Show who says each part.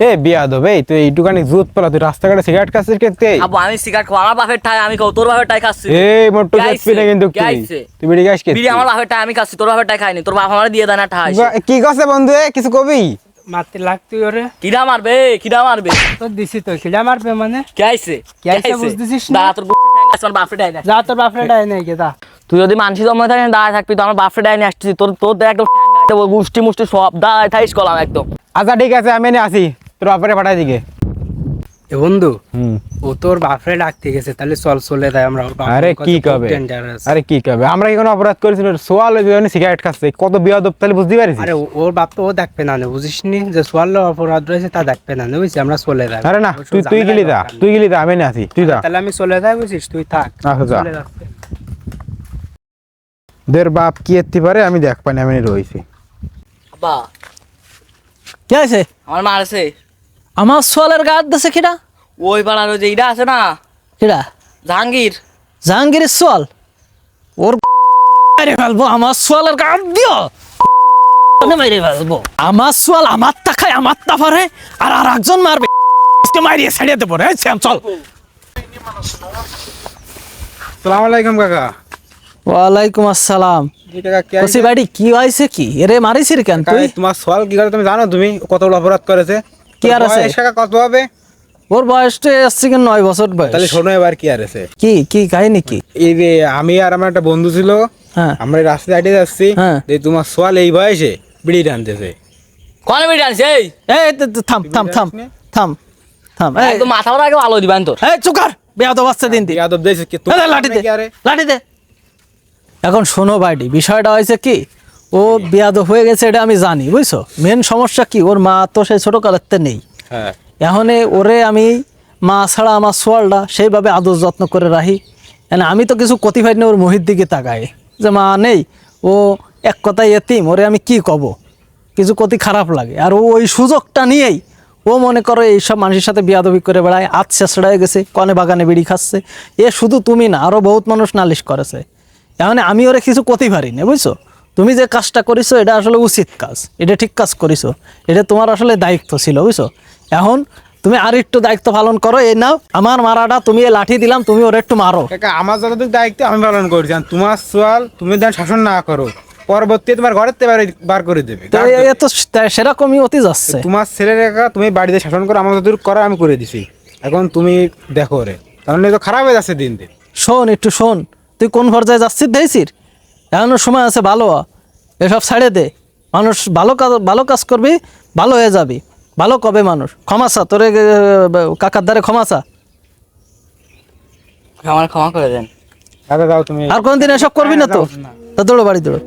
Speaker 1: এ বিয়া দেবে তুই এইটুখানি জুত পেলা তুই রাস্তাঘাটে সিগারেট খাচ্ছিস
Speaker 2: আমি সিগারেট বাপের তোর বাপের টাই খাচ্ছি।
Speaker 1: এই মোট্টু
Speaker 2: কে
Speaker 1: দেখবি কিন্তু তুই? তুই বিড়ি খাস খেতে
Speaker 2: বিড়ি আমার বাপের টাই আমি খাচ্ছি তোর বাপের টাই খাইনি তোর বাপ আমার দিয়ে দেয় ঠাই
Speaker 1: কি কছে বন্ধু এ কিছু কবি?
Speaker 3: মারতে লাগতো ওরে।
Speaker 2: কিডা মারবে কিডা মারবে।
Speaker 3: তো দিছি তো খিদা মারবে মানে?
Speaker 2: কে আইছে?
Speaker 3: কে আইছে বুঝতেছিস না?
Speaker 2: তোর বাপরে না
Speaker 3: যা বাপরে নাই
Speaker 2: তুই যদি মানসি জন্ম থাকে দাঁড়ায় থাকবি তো আমার বাপরে ডাই নিয়ে আসছিস তোর তোর দেখ একদম গুষ্টি মুষ্টি সব দাঁড়ায় থাইস কলাম একদম।
Speaker 1: আচ্ছা ঠিক আছে আমি এনে আসি। তোর বাপারে পাঠাই দিকে।
Speaker 3: এ বন্ধু ও তোর বাপরে ডাকতে গেছে তাহলে চল চলে যায় আমরা
Speaker 1: আরে কি কবে? আরে কি কবে? আমরা কি কোনো অপরাধ করেছি সোয়াল সিগারেট খাচ্ছে। কত বিয়া দপ তাহলে বুঝতে পারিস?
Speaker 3: আরে ওর বাপ তো ও দেখবে না বুঝিস নি যে সোয়াল অপরাধ রয়েছে তা দেখবে না বুঝছিস আমরা চলে যাই।
Speaker 1: আরে না তুই তুই গেলি দা তুই গেলি দা আমি এনে আসি তুই দা
Speaker 3: তাহলে আমি চলে যাই বুঝিস? তুই থাক।
Speaker 1: আচ্ছা, যা।
Speaker 3: চলে যাচ্ছে।
Speaker 1: দের বাপ কি এত্তি পারে আমি দেখ পানি আমি রয়েছি।
Speaker 2: বা
Speaker 4: কি আছে?
Speaker 2: আমার মারছে
Speaker 4: আমার সোয়ালের গাছ দেশে কিনা
Speaker 2: ওই পাড়ার ওই যে ইটা আছে না?
Speaker 4: কিরা
Speaker 2: জাহাঙ্গীর।
Speaker 4: জাহাঙ্গীরের সোয়াল? ওর মেরে ফেলব আমার সোয়ালের গাছ দিও। মেরে ফেলব। আমার সোয়াল আমার টাকায় আমার তাফারে আর আর একজন মারবে। মারিয়ে ছেড়ে দেবো রে শ্যাম চল।
Speaker 1: সালাম আলাইকুম কাকা।
Speaker 4: ওয়ালাইকুম আসসালাম।
Speaker 1: কি
Speaker 4: কসি বাড়ি কি হয়েছে কি? এরে মারিছিস কেন তুই?
Speaker 1: তোমার সোয়াল কি করে তুমি জানো? তুমি কত অপরাধ করেছে?
Speaker 4: কি আর আছে?
Speaker 1: বয়স কত হবে?
Speaker 4: ওর বয়সটা আসছে কি নয় বছর
Speaker 1: তাহলে শোনো এবার কি আর আছে।
Speaker 4: কি কি কাহিনী কি?
Speaker 1: এই যে আমি আর আমার একটা বন্ধু ছিল
Speaker 4: হ্যাঁ।
Speaker 1: আমরা রাস্তায় যাচ্ছি
Speaker 4: হ্যাঁ।
Speaker 1: যে তোমার সোয়াল এই বয়সে বিড়ি টানতেছে।
Speaker 2: কনে বেরিয়ে আনছে এই?
Speaker 4: থাম থাম থাম থাম থাম এই।
Speaker 2: একদম মাথা আগে দিবেন তোর
Speaker 4: এই চুকার দিন দি
Speaker 1: ইয়াদব দিয়েছে কি
Speaker 4: দে, লাঠি দে লাঠি দে। এখন শোনো বাইডি বিষয়টা হয়েছে কি? ও বিয়াদ হয়ে গেছে এটা আমি জানি বুঝছ? মেন সমস্যা কি ওর মা তো সেই ছোট কালেতে নেই।
Speaker 1: হ্যাঁ।
Speaker 4: এখন ওরে আমি মা ছাড়া আমার সোয়ালটা সেইভাবে আদর যত্ন করে রাখি। মানে আমি তো কিছু ক্ষতি পাই না ওর মহির দিকে তাকাই যে মা নেই ও এক কথায় এতিম ওরে আমি কি কব? কিছু ক্ষতি খারাপ লাগে। আর ও ওই সুযোগটা নিয়েই ও মনে করো এইসব মানুষের সাথে বিয়াদবি করে বেড়ায় আজ শেষড়া হয়ে গেছে কনে বাগানে বিড়ি খাচ্ছে। এ শুধু তুমি না আরও বহুত মানুষ নালিশ করেছে। এখন আমি ওরে কিছু ক্ষতি পারি না বুঝছ? তুমি যে কাজটা করেছ এটা আসলে উচিত কাজ। এটা ঠিক কাজ করেছ। এটা তোমার আসলে দায়িত্ব ছিল বুঝছ? এখন তুমি আর একটু দায়িত্ব পালন করো এই নাও আমার মারাটা তুমি লাঠি দিলাম তুমি ওরা একটু মারো।
Speaker 1: আমার যতটুকু দায়িত্ব আমি পালন করছি তোমার সোয়াল তুমি দেন শাসন না করো পরবর্তী তোমার ঘরের থেকে বার- করে দেবে।
Speaker 4: তো সেরকমই অতি যাচ্ছে।
Speaker 1: তোমার ছেলে রেখা তুমি বাড়িতে শাসন করো আমার যতটুকু করা আমি করে দিছি। এখন তুমি দেখো রে তাহলে তো খারাপ হয়ে যাচ্ছে দিন দিন।
Speaker 4: শোন একটু শোন তুই কোন পর্যায়ে যাচ্ছিস দেখছিস এখনও সময় আছে ভালো। এসব ছাড়ে দে। মানুষ ভালো কাজ ভালো কাজ করবি ভালো হয়ে যাবি। ভালো কবে মানুষ? ক্ষমাসা তোরে কাকার দ্বারে ক্ষমাসা
Speaker 2: আমার ক্ষমা করে দেন।
Speaker 1: দাদা দাও তুমি
Speaker 4: আর কোনদিন এসব করবি না তো? তা দৌড়ো বাড়ি দৌড়ো।